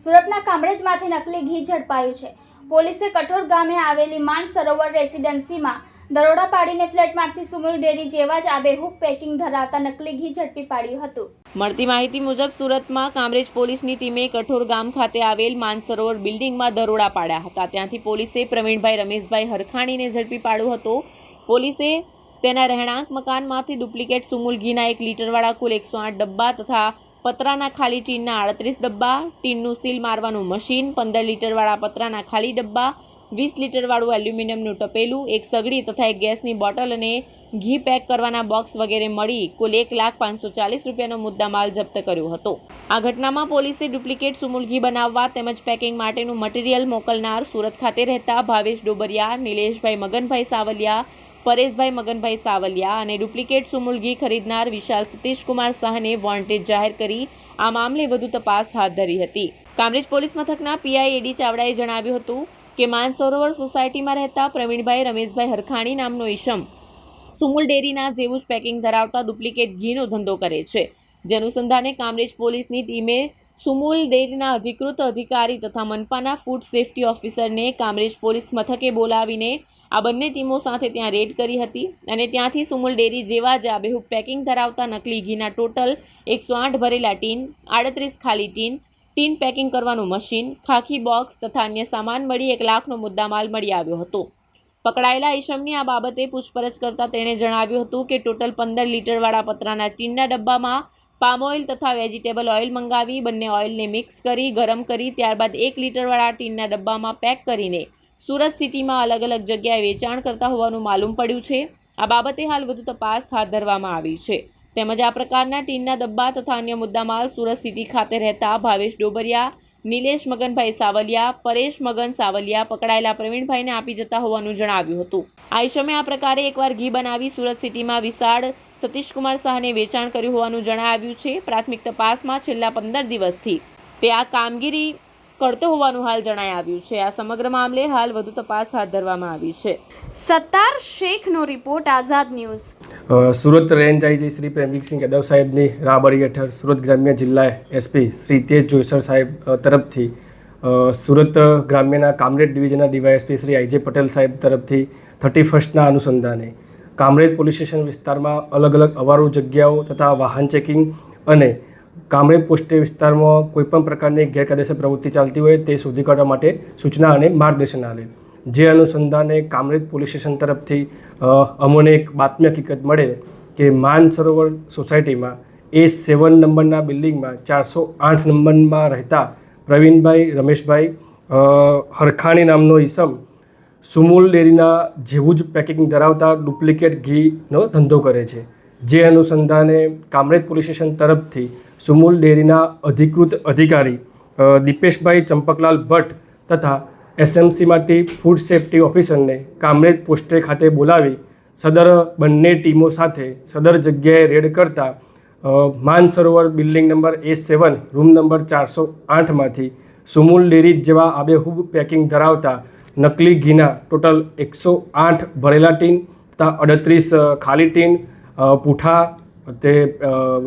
સુરતના કામરેજમાંથી નકલી ઘી ઝડપાયું છે. પોલીસે કઠોર ગામે આવેલી માન સરોવર રેસિડેન્સીમાં દરોડા પાડીને ફ્લેટમાંથી સુમુલ ડેરી જેવા જ આબેહૂબ પેકિંગ ધરાવતા નકલી ઘી ઝડપી પાડ્યું હતું. મળતી માહિતી મુજબ સુરતમાં કામરેજ પોલીસની ટીમે કઠોર ગામ ખાતે આવેલ માનસરોવર બિલ્ડિંગમાં દરોડા પાડ્યા હતા. ત્યાંથી પોલીસે પ્રવીણભાઈ રમેશભાઈ હરખાણીને ઝડપી પાડ્યો હતો. પોલીસે તેના રહેણાંક મકાનમાંથી ડુપ્લિકેટ સુમુલ ઘીના એક લીટરવાળા કુલ એકસો આઠ ડબ્બા તથા પતરાના ખાલી ટીનના આડત્રીસ ડબ્બા, ટીનનું સીલ મારવાનું મશીન, પંદર લીટરવાળા પતરાના ખાલી ડબ્બા, વીસ લીટરવાળું એલ્યુમિનિયમનું ટપેલું, એક સગડી તથા એક ગેસની બોટલ અને ઘી પેક કરવાના બોક્સ વગેરે મળી કુલ એક લાખ પાંચસો ચાલીસ રૂપિયાનો મુદ્દામાલ જપ્ત કર્યો હતો. આ ઘટનામાં પોલીસે ડુપ્લિકેટ સુમુલ ઘી બનાવવા તેમજ પેકિંગ માટેનું મટીરિયલ મોકલનાર સુરત ખાતે રહેતા ભાવેશ ડોબરિયા, નિલેશભાઈ મગનભાઈ સાવલિયા પરેશભાઈ, મગનભાઈ સાવલિયા અને ડુપ્લિકેટ સુમુલ ઘી ખરીદનાર વિશાલ સતીશકુમાર શાહને વોન્ટેડ જાહેર કરી આ મામલે વધુ તપાસ હાથ ધરી હતી. કામરેજ પોલીસ મથકના પીઆઈ એડી ચાવડાએ જણાવ્યું હતું કે માનસરોવર સોસાયટીમાં રહેતા પ્રવીણભાઈ રમેશભાઈ હરખાણી નામનો ઈશમ સુમુલ ડેરીના જેવું જ પેકિંગ ધરાવતા ડુપ્લિકેટ ઘીનો ધંધો કરે છે. જે અનુસંધાને કામરેજ પોલીસની ટીમે સુમુલ ડેરીના અધિકૃત અધિકારી તથા મનપાના ફૂડ સેફ્ટી ઓફિસરને કામરેજ પોલીસ મથકે બોલાવીને આ બંને ટીમો સાથે ત્યાં રેડ કરી હતી અને ત્યાંથી સુમુલ ડેરી જેવા જ આબેહૂબ પેકિંગ ધરાવતા નકલી ઘીના ટોટલ એકસો આઠ ભરેલા ટીન, આડત્રીસ ખાલી ટીન ટીન પેકિંગ કરવાનું મશીન, ખાખી બોક્સ તથા અન્ય સામાન મળી એક લાખનો મુદ્દામાલ મળી આવ્યો હતો. પકડાયેલા ઈશમની આ બાબતે પૂછપરછ કરતા તેણે જણાવ્યું હતું કે ટોટલ પંદર લીટરવાળા પતરાના ટીનના ડબ્બામાં પામ ઓઇલ તથા વેજીટેબલ ઓઇલ મંગાવી બંને ઓઇલને મિક્સ કરી ગરમ કરી ત્યારબાદ એક લીટરવાળા ટીનના ડબ્બામાં પેક કરીને સુરત સિટીમાં અલગ અલગ જગ્યાએ વેચાણ કરતા હોવાનું માલુમ પડ્યું છે. આ બાબતે હાલ વધુ તપાસ હાથ ધરવામાં આવી છે. તેમજ આ પ્રકારના ટીનના ડબ્બા તથા અન્ય મુદ્દામાલ સુરત સિટી ખાતે રહેતા ભાવેશ ડોબરિયા, નિલેશ મગનભાઈ સાવલિયા, પરેશ મગન સાવલિયા પકડાયેલા પ્રવીણભાઈને આપી જતા હોવાનું જણાવ્યું હતું. આ ઈશમે આ પ્રકારે એકવાર ઘી બનાવી સુરત સિટીમાં વિશાળ સતીશકુમાર શાહને વેચાણ કર્યું હોવાનું જણાવ્યું છે. પ્રાથમિક તપાસમાં છેલ્લા પંદર દિવસથી તે આ કામગીરી કરતો હોવાનું હાલ જણાઈ આવ્યું છે. આ સમગ્ર મામલે હાલ વધુ તપાસ હાથ ધરવામાં આવી છે. Sattar શેખનો report Azad news. Surat range IG Shri Premvirsinh Yadav સાહેબની રાહબરી હેઠળ સુરત ગ્રામ્ય જિલ્લા એસપી શ્રી તેજ જોઈસર સાહેબ તરફથી સુરત ગ્રામ્યના Kamrej ડિવિઝનના DYSP Shri I J Patel સાહેબ તરફથી થર્ટી ફર્સ્ટના અનુસંધાને કામરેજ પોલીસ સ્ટેશન વિસ્તારમાં અલગ અલગ અવારો જગ્યાઓ તથા વાહન ચેકિંગ અને કામરેજ પોસ્ટે વિસ્તારમાં કોઈપણ પ્રકારની ગેરકાયદેસર પ્રવૃત્તિ ચાલતી હોય તે શોધી કાઢવા માટે સૂચના અને માર્ગદર્શન આપે જે અનુસંધાને કામરેજ પોલીસ સ્ટેશન તરફથી અમોને એક બાતમી હકીકત મળે કે માન સરોવર સોસાયટીમાં એ સેવન નંબરના બિલ્ડિંગમાં ચારસો આઠ નંબરમાં રહેતા પ્રવીણભાઈ, રમેશભાઈ હરખાણી નામનો ઈસમ સુમૂલ ડેરીના જેવું જ પેકિંગ ધરાવતા ડુપ્લિકેટ ઘીનો ધંધો કરે છે. જે અનુસંધાને કામરેજ પોલીસ સ્ટેશન તરફથી સુમુલ ડેરીના અધિકૃત અધિકારી દીપેશભાઈ ચંપકલાલ ભટ્ટ તથા એસએમસીમાંથી ફૂડ સેફ્ટી ઓફિસરને કામરેજ પોસ્ટે ખાતે બોલાવી સદર બંને ટીમો સાથે સદર જગ્યાએ રેડ કરતા Mansarovar building number A seven, room number ચારસો આઠમાંથી સુમુલ ડેરી જેવા આબેહૂબ પેકિંગ ધરાવતા નકલી ઘીના ટોટલ એકસો આઠ ભરેલા ટીન તથા અડત્રીસ ખાલી ટીન પૂઠા તે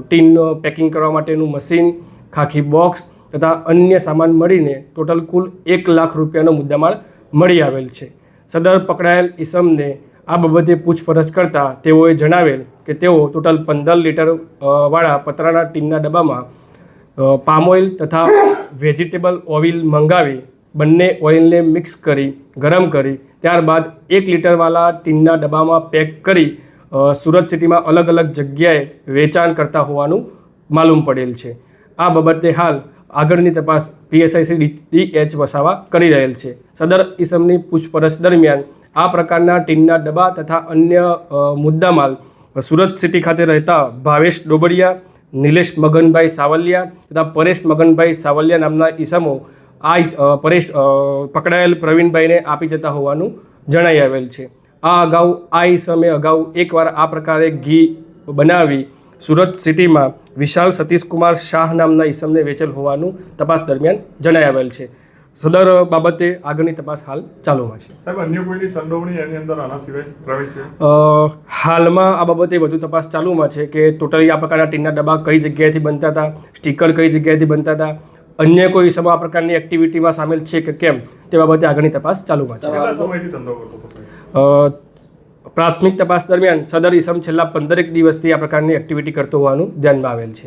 ટીનનું પેકિંગ કરવા માટેનું મશીન, ખાખી બોક્સ તથા અન્ય સામાન મળીને ટોટલ કુલ એક લાખ રૂપિયાનો મુદ્દામાલ મળી આવેલ છે. સદર પકડાયેલ ઈસમને આ બાબતે પૂછપરછ કરતાં તેઓએ જણાવેલ કે તેઓ ટોટલ પંદર લીટર વાળા પતરાના ટીનના ડબ્બામાં પામ ઓઇલ તથા વેજીટેબલ ઓઇલ મંગાવી બંને ઓઇલને મિક્સ કરી, ગરમ કરી, ત્યારબાદ એક લીટરવાળા ટીનના ડબ્બામાં પેક કરી સુરત સિટીમાં અલગ અલગ જગ્યાએ વેચાણ કરતા હોવાનું માલુમ પડેલ છે. આ બાબતે હાલ આગળની તપાસ PSI Shri D H Vasava કરી રહેલ છે. સદર ઇસમની પૂછપરછ દરમિયાન આ પ્રકારના ટીનના ડબ્બા તથા અન્ય મુદ્દામાલ સુરત સિટી ખાતે રહેતા ભાવેશ ડોબડિયા નિલેશ મગનભાઈ સાવલિયા તથા પરેશ મગનભાઈ સાવલિયા નામના ઈસમો આ પરેશ પકડાયેલ પ્રવીણભાઈને આપી જતા હોવાનું જણાઈ આવેલ છે. આ અગાઉ આ ઈસમે અગાઉ એકવાર આ પ્રકારે ઘી બનાવી સુરત સિટીમાં વિશાલ સતીશકુમાર શાહ નામના ઈસમને વેચેલ હોવાનું તપાસ દરમિયાન જણાઈ આવેલ છે. સદર બાબતે આગળની તપાસ હાલ ચાલુમાં છે. સાહેબ અન્ય કોઈની સંડોવણી એની અંદર આના સિવાય છે? હાલમાં આ બાબતે વધુ તપાસ ચાલુમાં છે કે ટોટલી આ પ્રકારના ટીનના ડબ્બા કઈ જગ્યાએથી બનતા હતા સ્ટીકર કઈ જગ્યાએથી બનતા હતા અન્ય કોઈ સમા આ પ્રકારની એક્ટિવિટીમાં સામેલ છે કે કેમ તે બાબતે આગળની તપાસ ચાલુમાં છે. પ્રાથમિક તપાસ દરમિયાન સદર ઈસમ છેલ્લા પંદરેક દિવસથી આ પ્રકારની એક્ટિવિટી કરતો હોવાનું ધ્યાનમાં આવેલ છે.